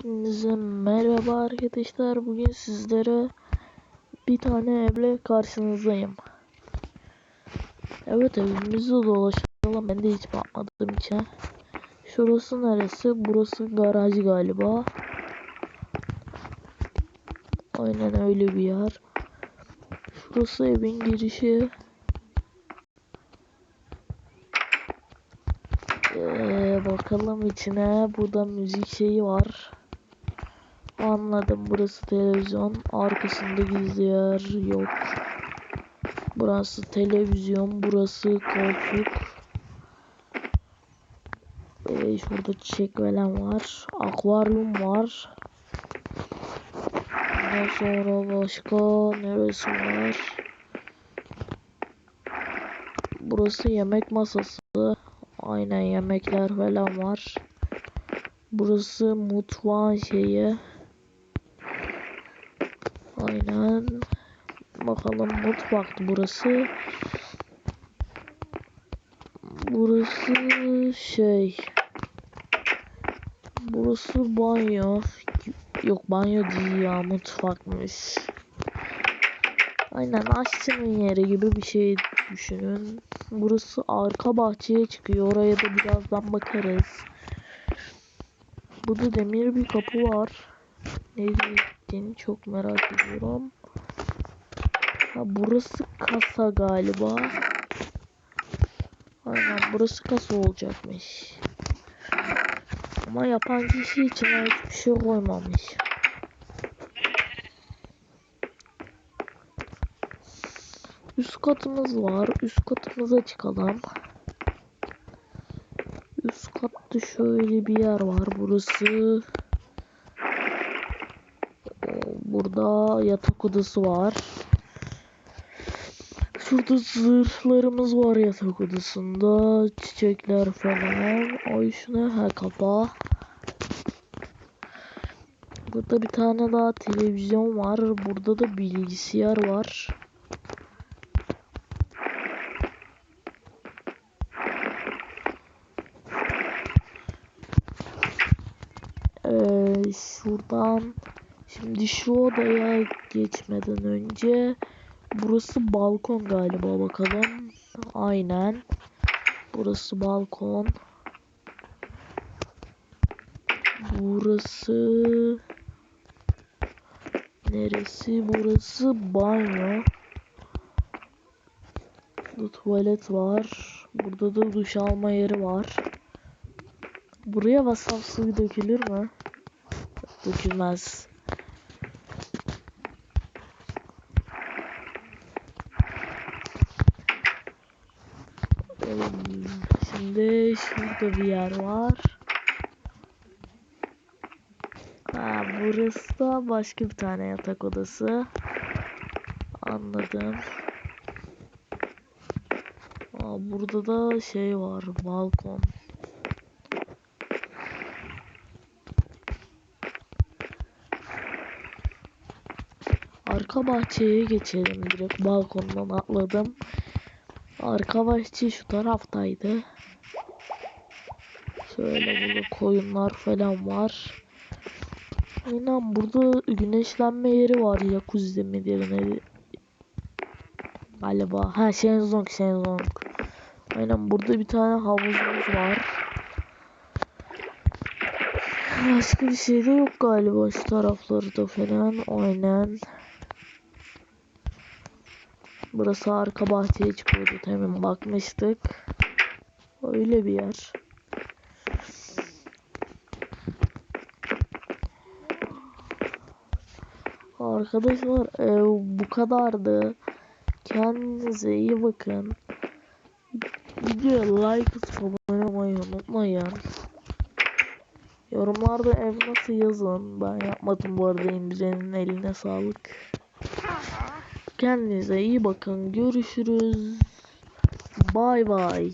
Hepinize merhaba arkadaşlar. Bugün sizlere bir tane evle karşınızdayım. Evet evimizde dolaşalım. Ben de hiç bakmadığım için. Şurası neresi? Burası garaj galiba. Aynen öyle bir yer. Şurası evin girişi. Ee, bakalım içine. Burada müzik şeyi var. Anladım. Burası televizyon. Arkasında gizli yer yok. Burası televizyon. Burası koltuk. Ee, şurada çiçek falan var. Akvaryum var. Ondan sonra başka neresi var? Burası yemek masası. Aynen yemekler falan var. Burası mutfağın şeyi. Aynen. Bakalım mutfaktı burası. Burası şey. Burası banyo. Yok banyo değil ya mutfakmış. Aynen aşçının yeri gibi bir şey düşünün. Burası arka bahçeye çıkıyor. Oraya da birazdan bakarız. Burada demir bir kapı var. Ne diyeceğini çok merak ediyorum. Ha, burası kasa galiba. Aynen burası kasa olacakmış. Ama yapan kişi içine hiçbir şey koymamış. Üst katımız var. Üst katımıza çıkalım. Üst katta şöyle bir yer var. Burası Burada yatak odası var. Şurada zırhlarımız var yatak odasında. Çiçekler falan. Ay şuna ha kapa. Burada bir tane daha televizyon var. Burada da bilgisayar var. Ee, şuradan şimdi şu odaya geçmeden önce burası balkon galiba bakalım. Aynen. Burası balkon. Burası neresi? Burası banyo. Burada tuvalet var. Burada da duş alma yeri var. Buraya vasaf suyu dökülür mü? Dökülmez. Şimdi şurada bir yer var. Ha, burası da başka bir tane yatak odası. Anladım. Aa, burada da şey var, balkon. Arka bahçeye geçelim direkt balkondan atladım. Arka bahçe şu taraftaydı. Şöyle burada koyunlar falan var. Aynen burada güneşlenme yeri var. Jacuzzi midir ne? Galiba. Ha şenzong şenzong. Aynen burada bir tane havuzumuz var. Başka bir şey de yok galiba şu taraflarda falan. Aynen. Burası arka bahçeye çıkıyordu. Hemen bakmıştık. Öyle bir yer. Arkadaşlar ev bu kadardı. Kendinize iyi bakın. Videoya like abone olmayı unutmayın. Yorumlarda ev nasıl yazın. Ben yapmadım bu arada İmre'nin eline sağlık. Kendinize iyi bakın. Görüşürüz. Bay bay.